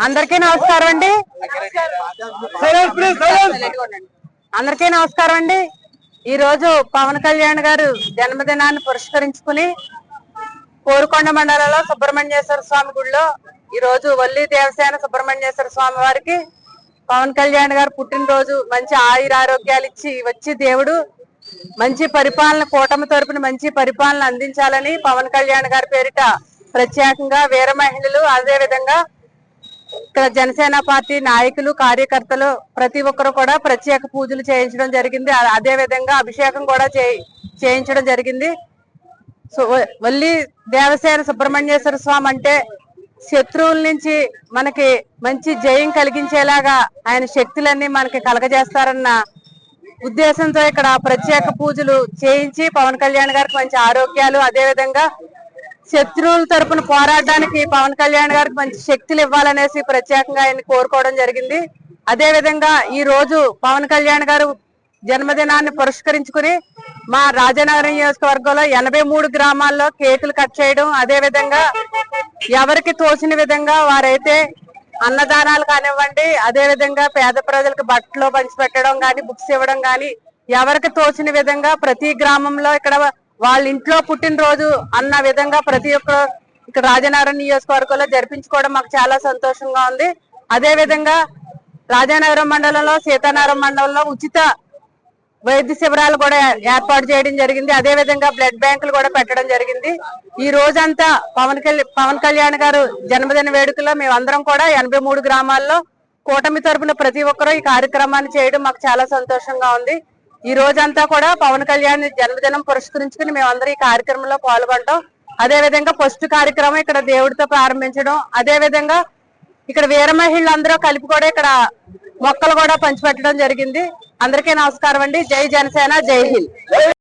అందరికీ నమస్కారం అండి. అందరికీ నమస్కారం అండి. ఈ రోజు పవన్ కళ్యాణ్ గారు జన్మదినాన్ని పురస్కరించుకుని కోరుకొండ మండలంలో సుబ్రహ్మణ్యేశ్వర స్వామి గుడిలో ఈ రోజు వల్లి దేవసేన సుబ్రహ్మణ్యేశ్వర స్వామి వారికి పవన్ కళ్యాణ్ గారు పుట్టినరోజు మంచి ఆయుర ఆరోగ్యాలు ఇచ్చి వచ్చి దేవుడు మంచి పరిపాలన కూటమి తరపున మంచి పరిపాలన అందించాలని పవన్ కళ్యాణ్ గారి పేరిట ప్రత్యేకంగా వీర మహిళలు అదే విధంగా ఇక్కడ జనసేన పార్టీ నాయకులు కార్యకర్తలు ప్రతి ఒక్కరు కూడా ప్రత్యేక పూజలు చేయించడం జరిగింది. అదే విధంగా అభిషేకం కూడా చేయి- చేయించడం జరిగింది. సో వ- వల్లి దేవసేన సుబ్రహ్మణ్యేశ్వర స్వామి అంటే శత్రువుల నుంచి మనకి మంచి జయం కలిగించేలాగా ఆయన శక్తులన్నీ మనకి కలగజేస్తారన్న ఉద్దేశంతో ఇక్కడ ప్రత్యేక పూజలు చేయించి పవన్ కళ్యాణ్ గారికి మంచి ఆరోగ్యాలు అదే విధంగా శత్రువుల తరపున పోరాడడానికి పవన్ కళ్యాణ్ గారికి మంచి శక్తులు ఇవ్వాలనేసి ప్రత్యేకంగా ఆయన కోరుకోవడం జరిగింది. అదే విధంగా ఈ రోజు పవన్ కళ్యాణ్ గారు జన్మదినాన్ని పురస్కరించుకుని మా రాజనగరం నియోజకవర్గంలో ఎనభై మూడు గ్రామాల్లో కేకులు కట్ చేయడం అదే విధంగా ఎవరికి తోచిన విధంగా వారైతే అన్నదానాలు కానివ్వండి అదే విధంగా పేద ప్రజలకు బట్టలు పంచిపెట్టడం కానీ బుక్స్ ఇవ్వడం కానీ ఎవరికి తోచిన విధంగా ప్రతి గ్రామంలో ఇక్కడ వాళ్ళ ఇంట్లో పుట్టినరోజు అన్న విధంగా ప్రతి ఒక్క ఇక్కడ రాజనగరం నియోజకవర్గంలో జరిపించుకోవడం మాకు చాలా సంతోషంగా ఉంది. అదే విధంగా రాజానగరం మండలంలో సీతానగరం మండలంలో ఉచిత వైద్య శిబిరాలు కూడా ఏర్పాటు చేయడం జరిగింది. అదే విధంగా బ్లడ్ బ్యాంకులు కూడా పెట్టడం జరిగింది. ఈ రోజంతా పవన్ కళ్యాణ్ పవన్ కళ్యాణ్ గారు జన్మదిన వేడుకలో మేమందరం కూడా ఎనభై మూడు గ్రామాల్లో కూటమి తరపున ప్రతి ఒక్కరూ ఈ కార్యక్రమాన్ని చేయడం మాకు చాలా సంతోషంగా ఉంది. ఈ రోజంతా కూడా పవన్ కళ్యాణ్ జన్మదినం పురస్కరించుకుని మేమందరం ఈ కార్యక్రమంలో పాల్గొంటాం. అదే విధంగా ఫస్ట్ కార్యక్రమం ఇక్కడ దేవుడితో ప్రారంభించడం. అదే విధంగా ఇక్కడ వీర మహిళలందరూ కలిపి కూడా ఇక్కడ మొక్కలు కూడా పంచిపెట్టడం జరిగింది. అందరికీ నమస్కారం అండి. జై జనసేన జై హింద్.